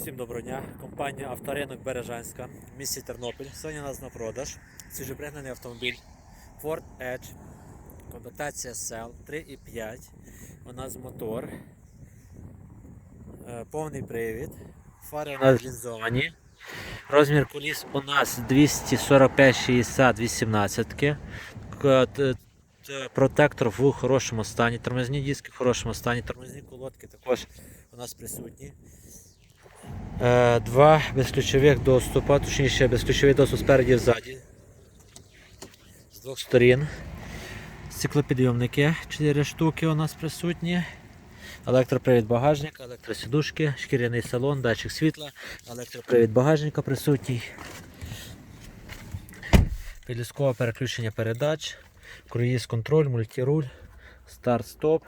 Всім доброго дня. Компанія Авторинок Бережанська в місті Тернопіль. Сьогодні у нас на продаж свіжопригнаний автомобіль Ford Edge. Комплектація SL 3.5. У нас мотор. Е, Повний привід. Фари у нас лінзовані. Розмір коліс у нас 245-60 18. К- т- т- Протектор в хорошому стані, тормозні диски в хорошому стані, тормозні колодки також у нас присутні. Е, Два безключових доступа, точніше безключовий доступ спереді і ззаді. З двох сторін. Стеклопідйомники 4 штуки у нас присутні. Електропривід багажника, електросідушки, шкіряний салон, датчик світла, електропривід багажника присутній. Підліскове переключення передач, круїз контроль, мультируль, старт-стоп.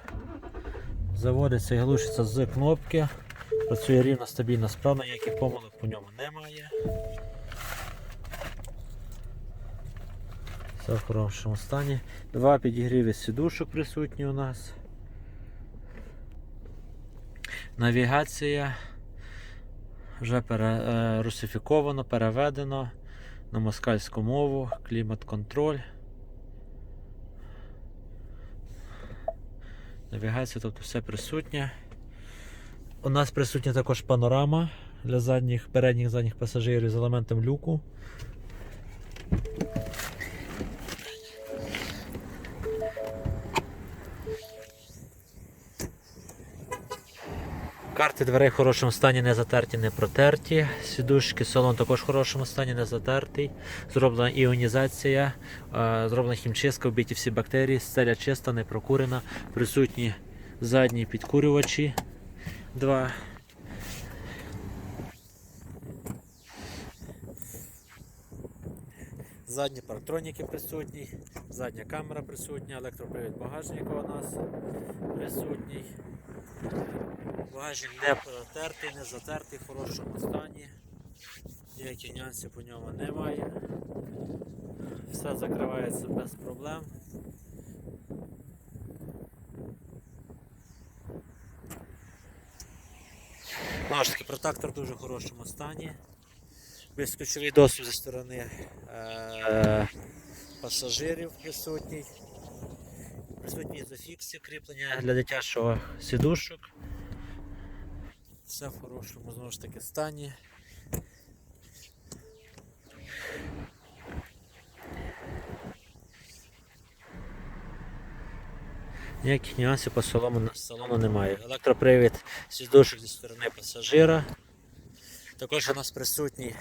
Заводиться і глушиться з кнопки. Працює рівно, стабільно, справно, ніяких помилок по ньому немає. Все в хорошому стані. Два підігріви сідушок присутні у нас. Навігація вже пере, е, русифіковано, переведено на москальську мову, клімат-контроль. Навігація, тобто все присутнє. У нас присутня також панорама для задніх, передніх задніх пасажирів з елементом люку. Карти дверей в хорошому стані не затерті, не протерті. Сідушки, салон також в хорошому стані, не затертий. Зроблена іонізація, е, зроблена хімчистка, вбиті всі бактерії, стеля чиста, не прокурена. Присутні задні підкурювачі. Два. Задні парктроніки присутні, задня камера присутня, електропривід багажника у нас присутній. Багажник не протертий, не затертий, в хорошому стані. Ніяких нюансів по ньому немає. Все закривається без проблем. Знову ж таки, протектор в дуже хорошому стані. Безключовий досвід зі сторони е- пасажирів присутній. Присутні зафікси кріплення для дитячого сідушок. Все в хорошому знову ж таки стані. Ніяких нюансів по салону, салону немає. Електропривід сідушок зі сторони пасажира. Також у нас присутній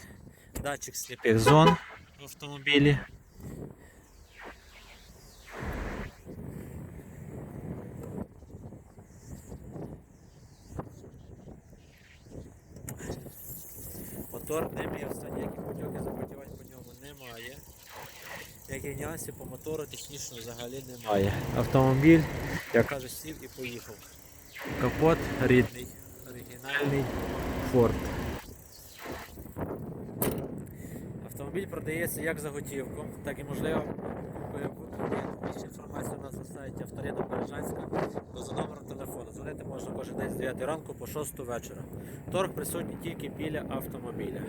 датчик сліпих зон в автомобілі. Мотор не мівся, ніяких потьоків запотівань по ньому немає. Ніяких нюансів по мотору технічно взагалі немає. Автомобіль, як каже, сів і поїхав. Капот рідний, оригінальний Ford. Автомобіль продається як за готівку, так і можливо. Більше інформації у нас на сайті Авторина Бережанська за номером телефону. Дзвонити можна кожен день з 9 ранку по 6 вечора. Торг присутній тільки біля автомобіля.